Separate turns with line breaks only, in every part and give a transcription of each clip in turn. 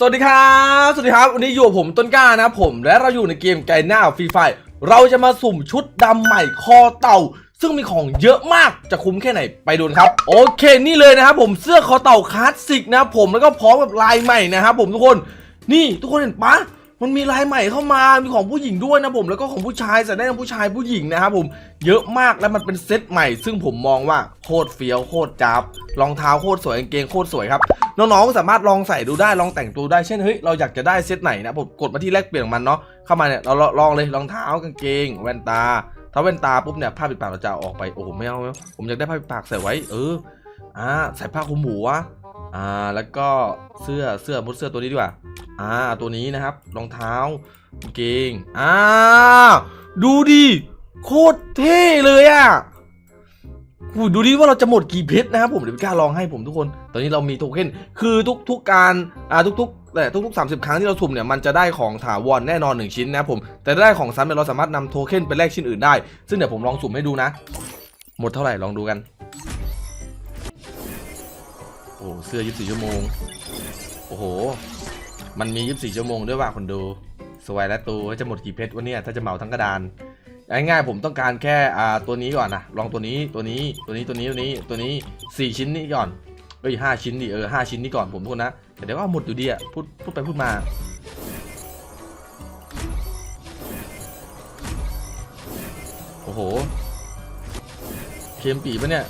สวัสดีครับ สวัสดีครับ วันนี้อยู่กับผมต้นกล้านะผม และเราอยู่ในเกมไกหน้าฟรีไฟ เราจะมาสุ่มชุดดำใหม่คอเต่า ซึ่งมีของเยอะมาก จะคุ้มแค่ไหนไปดูครับ โอเค นี่เลยนะครับผมเสื้อคอเต่าคลาสสิกนะผม แล้วก็พร้อมกับลายใหม่นะครับผมทุกคน นี่ทุกคนเห็นปะ มันมีลายใหม่เข้ามา มีของผู้หญิงด้วยนะผม แล้วก็ของผู้ชายใส่ได้ทั้งผู้ชายผู้หญิงนะครับผม เยอะมาก แล้วมันเป็นเซตใหม่ ซึ่งผมมองว่าโคตรเฟี้ยว โคตรจับ รองเท้าโคตรสวยกางเกงโคตรสวยครับ น้องๆ สามารถลองใส่ดูได้ ลองแต่งตัวได้ เช่น เฮ้ย เราอยากจะได้เซตไหนนะ ผมกดมาที่แรกเปลี่ยนมันเนาะ เข้ามาเนี่ย เราลองเลยรองเท้ากางเกง แว่นตา ถ้าแว่นตาปุ๊บเนี่ย ผ้าปิดปากเราจะออกไป โอ้โห ไม่เอาไม่เอาผมอยากได้ผ้าปิดปากใส่ไว้ เออ อ่า ใส่ผ้าคลุมหัว อ่าแล้วก็เสื้อเสื้อมุดเสื้อตัวนี้ดีกว่า อ่าตัวนี้นะครับรองเท้ากางเกงอ่าดูดิโคตรเท่เลยอะหูดูดิว่าเราจะหมดกี่เพชรนะครับผมเดี๋ยวพี่กล้าลองให้ผมทุกคน ตอนนี้เรามีโทเค็นคือทุกทุกๆการอ่าทุกๆแต่ทุกๆ 30 ครั้งที่เราสุ่มเนี่ยมันจะได้ของถาวรแน่นอน 1 ชิ้นนะครับผมแต่ได้ของซ้ำเนี่ยเราสามารถนำโทเค็นไปแลกชิ้นอื่นได้ ซึ่งเดี๋ยวผมลองสุ่มให้ดูนะ หมดเท่าไหร่ลองดูกัน โอ้เสื้อ 24 ชั่วโมง โอ้โห มันมี 24 ชั่วโมงด้วยว่ะคนดู สวยแล้วตูจะหมดกี่เพชรวะเนี่ยถ้าจะเหมาทั้งกระดานง่ายๆผมต้องการแค่อ่าตัวนี้ก่อนนะลองตัวนี้ตัวนี้ตัวนี้ตัวนี้ตัวนี้ตัวนี้สี่ชิ้นนี้ก่อนเอ้ยห้าชิ้นดิเออห้าชิ้นนี้ก่อนผมทุกคนนะแต่เดี๋ยวก็หมดอยู่ดีอะพูดพูดไปพูดมาโอ้โห เคมปีปะเนี่ย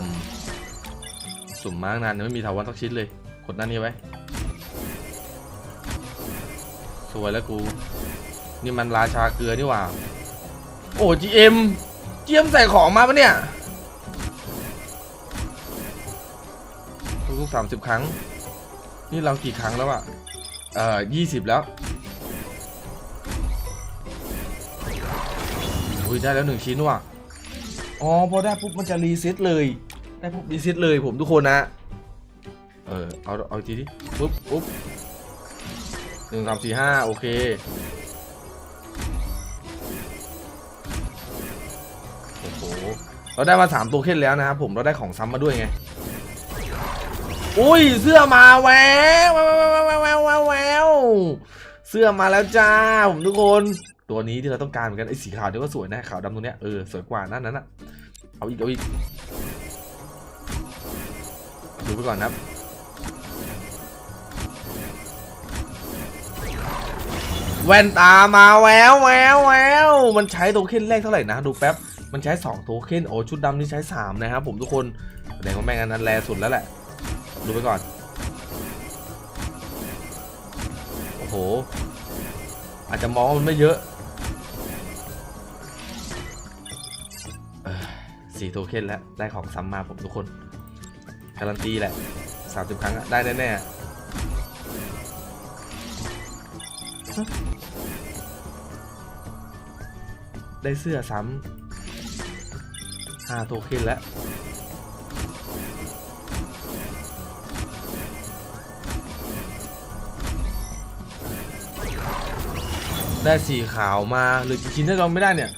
ม สุ่มมากนานยังไม่มีถาวรสักชิ้นเลยกดหน้านนี้ไว้ สวยแล้วกู นี่มันราชาเกลือนี่หว่า โอ้ GM GM ใส่ของมาปะเนี่ยทุกๆสามสิบครั้ง นี่เรากี่ครั้งแล้วอะเอ่อยี่สิบแล้วอุ้ยได้แล้วหนึ่งชิ้นว่ะ อ๋อพอได้ปุ๊บมันจะรีเซ็ตเลย ได้ปุ๊บรีเซ็ตเลยผมทุกคนนะ เออเอาเอาอีกทีดิปุ๊บปุ๊บหนึ่งสามสี่ห้าโอเคโอ้โหเราได้มาสามตัวเค้นแล้วนะครับผมเราได้ของซ้ำมาด้วยไงอุ้ยเสื้อมาแววแววแววแววแววแววเสื้อมาแล้วจ้าผมทุกคน ตัวนี้ที่เราต้องการเหมือนกันไอ้สีขาวนี่ก็สวยนะขาวดำตรงเนี้ยเออสวยกว่านั่นนั้นอะเอาอีกเอาอีกดูไปก่อนนะครับแว่นตามาแววแววแววมันใช้โทเค็นแรกเท่าไหร่นะ ดูแป๊บ มันใช้ 2 โทเค็นโอ้ชุดดำนี่ใช้ 3 นะครับผมทุกคนแสดงว่าแม่งอันนั้นแรสุดแล้วแหละ ดูไปก่อน โอ้โห อาจจะมองมันไม่เยอะ 4โทเค็นแล้ว ได้ของซ้ำมาผมทุกคน การันตีแหละ 30 ครั้งได้แน่แน่ได้เสื้อซ้ำ5โทเค็นแล้วได้สีขาวมาหรือจริงๆถ้าเราไม่ได้เนี่ย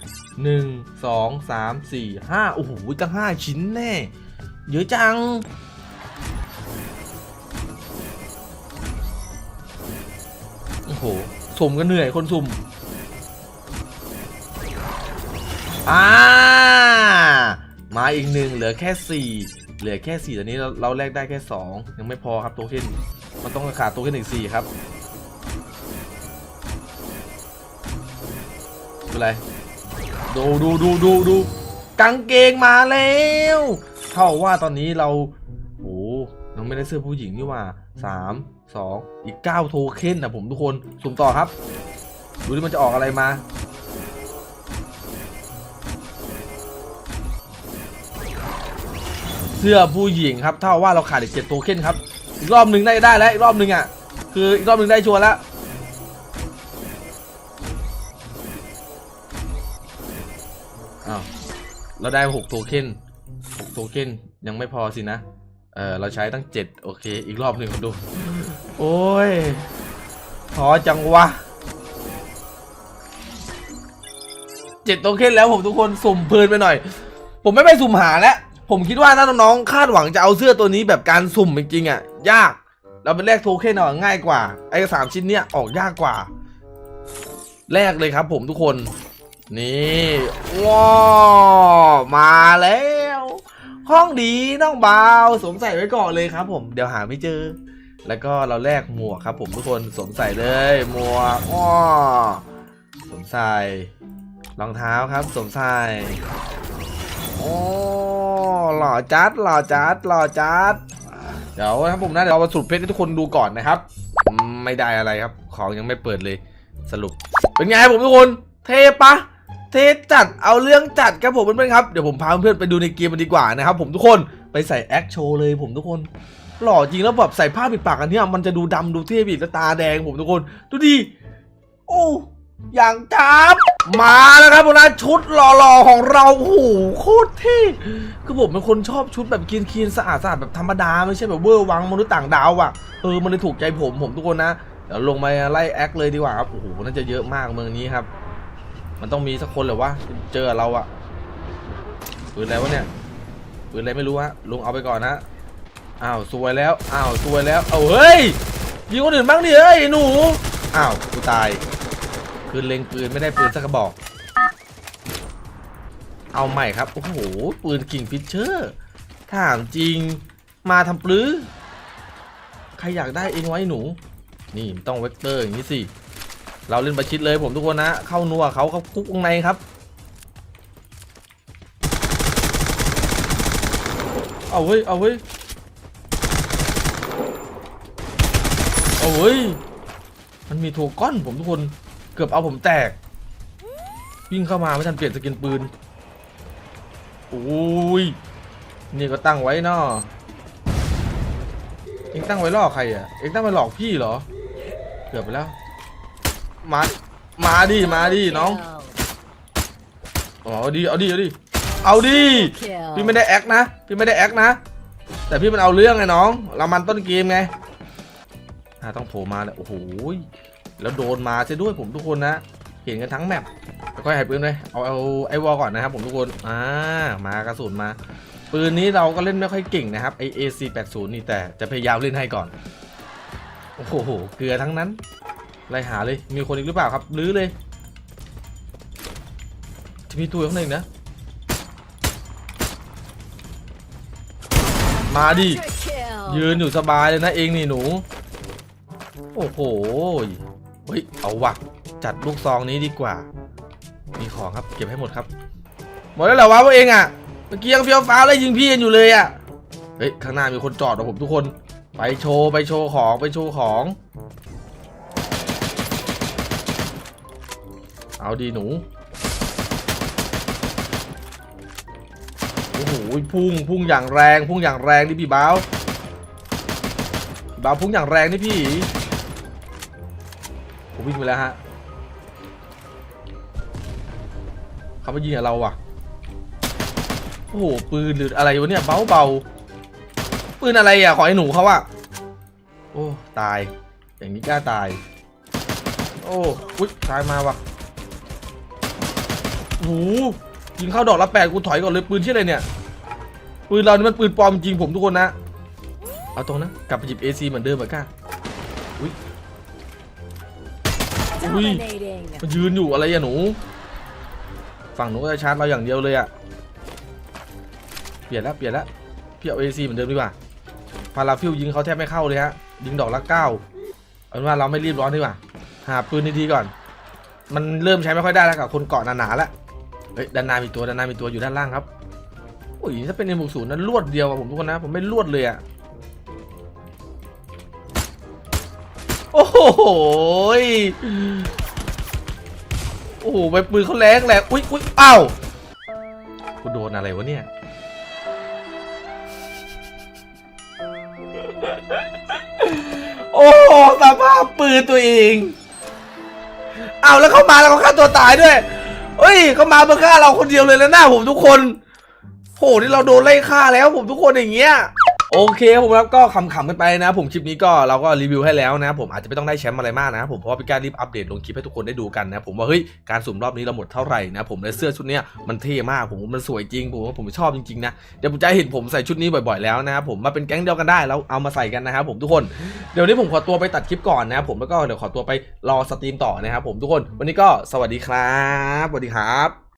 หนึ่งสองสามสี่ห้าโอ้โหตั้งห้าชิ้นแน่เยอะจัง โอ้โหสุ่มกันเหนื่อยคนสุ่มอ่ามาอีกหนึ่งเหลือแค่สี่เหลือแค่สี่ตอนนี้เราเราแลกได้แค่สองยังไม่พอครับโทเค็นมันต้องขาดโทเค็นอีกสี่ครับดูอะไร ดูดูดูดูดูกางเกงมาแล้วเท่าว่าตอนนี้เราโอ้ยังไม่ได้เสื้อผู้หญิงนี่ว่าสามสองอีกเก้าโทเค็นนะผมทุกคนสุ่มต่อครับ ดูที่มันจะออกอะไรมาเสื้อผู้หญิงครับเท่าว่าเราขาดอีกเจ็ดโทเค็นครับอีกรอบหนึ่งได้ได้แล้วอีกรอบหนึ่งอะคืออีกรอบหนึ่งได้ชัวร์แล้ว เราได้หกโทเค็นหกโทเค็นยังไม่พอสินะ เออเราใช้ตั้งเจ็ดโอเค อีกรอบหนึ่งมดู โอ้ยท้อจังวะเจ็ดโทเค็นแล้วผมทุกคนสุ่มเพลินไปหน่อย ผมไม่ไปสุ่มหาแล้วผมคิดว่าถ้าน้องๆคาดหวังจะเอาเสื้อตัวนี้แบบการสุ่มจริงๆอะ ยาก เราเป็นแลกโทเค็นเอาง่ายกว่า ไอ้สามชิ้นเนี้ยออกยากกว่าแลกเลยครับผมทุกคน นี่ว้ามาแล้ว ห้องดีน้องบาวสวมใส่ไว้ก่อนเลยครับ ผมเดี๋ยวหาไม่เจอ แล้วก็เราแลกหมวกครับ ผมทุกคนสวมใส่เลยหมวกอ้อสวมใส่รองเท้าครับสวมใส่โอ้หล่อจัดหล่อจัดหล่อจัดเดี๋ยวครับผมนะเดี๋ยวเรามาสรุปเพชรให้ทุกคนดูก่อนนะครับ ไม่ได้อะไรครับ ของยังไม่เปิดเลยสรุป เป็นไงครับผมทุกคน เทปะ เทจัดเอาเรื่องจัดครับผมเพื่อนๆครับ เดี๋ยวผมพาเพื่อนๆไปดูในเกมมันดีกว่านะครับผมทุกคนไปใส่แอคโชว์เลยผมทุกคน หล่อจริงแล้วแบบใส่ผ้าปิดปากอันเนี้ยมันจะดูดำดูเท่อีกแล้วตาแดงผมทุกคน ดูดิโอ้อย่างจับมาแล้วครับผมนะชุดหล่อๆของเราโอ้โหโคตรเท่คือผมเป็นคนชอบชุดแบบคีนคีนๆสะอาดสะอาดแบบธรรมดาไม่ใช่แบบเวอร์วังมนุษย์ต่างดาวอะเออมันเลยถูกใจผมผมทุกคนนะเดี๋ยวลงมาไล่แอคเลยดีกว่าครับโอ้โหน่าจะเยอะมากเมืองนี้ครับ มันต้องมีสักคนเหรอวะเจอเราอะปืนอะไรวะเนี่ยปืนอะไรไม่รู้ฮะลุงเอาไปก่อนนะอ้าวซวยแล้วอ้าวซวยแล้วเอาเฮ้ยยิงคนอื่นบ้างดิเฮ้ยหนูอ้าวกูตายคืนเล็งปืนไม่ได้ปืนสักกระบอก เอาใหม่ครับโอ้โหปืนกิ่งฟิชเชอร์ถามจริงมาทำปลื้อใครอยากได้เองไว้หนู นี่ต้องเวกเตอร์อย่างนี้สิ เราเล่นประชิดเลยผมทุกคนนะ เข้านัวเขาเขาคุกวงในครับ เอาเว้ย เอาเว้ย เอาเว้ย มันมีโทก้อนผมทุกคน เกือบเอาผมแตก วิ่งเข้ามาไม่ทันเปลี่ยนสกินปืนโอ้ย นี่ก็ตั้งไว้เนาะเอ็งตั้งไว้ล่อใครอะ เอ็งตั้งไว้หลอกพี่เหรอ เกือบไปแล้ว มา มาดิ มาดิน้อง อ๋อเอาดิ เอาดิ เอาดิ เอาดิ พี่ไม่ได้แอคนะ พี่ไม่ได้แอคนะ แต่พี่มันเอาเรื่องไงน้อง เรามันต้นเกมไงอ่าต้องโผล่มาเลยโอ้โหยแล้วโดนมาซะด้วยผมทุกคนนะ เห็นกันทั้งแมปค่อยๆหายปืนเลยเอาเอาไอ้วอลก่อนนะครับผมทุกคน อ่า มากระสุนมา ปืนนี้เราก็เล่นไม่ค่อยเก่งนะครับไอ AC80 นี่แต่จะพยายามเล่นให้ก่อน โอ้โห เกลือทั้งนั้น ไล่หาเลย มีคนอีกหรือเปล่าครับลื้อเลย จะมีตัวข้างในนะ มาดิ ยืนอยู่สบายเลยนะเองนี่หนู โอ้โห เฮ้ย เอาวะจัดลูกซองนี้ดีกว่า มีของครับ เก็บให้หมดครับ หมดแล้วเหรอวะพวกเองอะ่ะ เมื่อกี้ยังเฟี้ยวฟ้าวเลยยิงพี่กันอยู่เลยอะ่ะ เฮ้ย ข้างหน้ามีคนจอดนะผมทุกคน ไปโชว์ ไปโชว์ของ ไปโชว์ของ เอาดีหนู โอ้โห พุ่ง พุ่งอย่างแรง พุ่งอย่างแรงนี่พี่บ้าวบ้าวพุ่งอย่างแรงนี่พี่ ผมวิ่งไปแล้วฮะเขามายิงกับเราว่ะ โอ้โห ปืนหรืออะไรวะเนี่ยเบาเบาปืนอะไรอะ ขอไอ้หนูเขาอะโอ้ ตาย อย่างนี้กล้าตาย โอ้อุ๊ยตายมาว่ะ โอ้โหยิงเข้าดอกละแปดกูถอยก่อนเลยปืนที่อะไรเนี่ย ปืนเรานี่มันปืนปลอมจริงผมทุกคนนะ เอาตรงนะกลับไปหยิบ AC เหมือนเดิมเหมือนกันอุ้ยมันยืนอยู่อะไรอะหนู ฝั่งหนูก็จะชาร์จเราอย่างเดียวเลยอะเปลี่ยนแล้วเปลี่ยนแล้วพี่เอา AC เหมือนเดิมดีกว่าพาราฟิวยิงเขาแทบไม่เข้าเลยฮะยิงดอกละเก้าเอาเป็นว่าเราไม่รีบร้อนดีกว่าหาปืนดีๆก่อน มันเริ่มใช้ไม่ค่อยได้แล้วกับคนเกาะหนาๆแล้ว เฮ้ยด้านหน้ามีตัวด้านหน้ามีตัวอยู่ด้านล่างครับโอ้ยถ้าเป็นในหมู่ศูนย์นั้นลวดเดียวอะผมทุกคนนะผมไม่ลวดเลยอะโอ้โหยโอ้โหไปปืนเขาแรงแรงอุ้ยอุ้ยเอ้ากูโดนอะไรวะเนี่ยโอ้สภาพปืนตัวเอง เอาแล้วเข้ามาแล้วเขาฆ่าตัวตายด้วย เฮ้ยเขามาเพื่อฆ่าเราคนเดียวเลยแล้วหน้าผมทุกคนโหนี่เราโดนไล่ฆ่าแล้วผมทุกคนอย่างเงี้ย โอเคผมครับก็ขำๆกันไปนะ ผมคลิปนี้ก็เราก็รีวิวให้แล้วนะ ผมอาจจะไม่ต้องได้แชมป์อะไรมากนะ ผมเพราะว่าพี่การรีบอัปเดตลงคลิปให้ทุกคนได้ดูกันนะ ผมว่าเฮ้ยการสุ่มรอบนี้เราหมดเท่าไหร่นะ ผมในเสื้อชุดเนี้ยมันเท่มากผมมันสวยจริงผมว่าผมชอบจริงๆนะเดี๋ยวผมจะเห็นผมใส่ชุดนี้บ่อยๆแล้วนะครับผมมาเป็นแก๊งเดียวกันได้แล้วเอามาใส่กันนะครับผมทุกคนเดี๋ยวนี้ผมขอตัวไปตัดคลิปก่อนนะครับผมแล้วก็เดี๋ยวขอตัวไปรอสตรีมต่อนะครับผมทุกคน วันนี้ก็สวัสดีครับสวัสดีครับ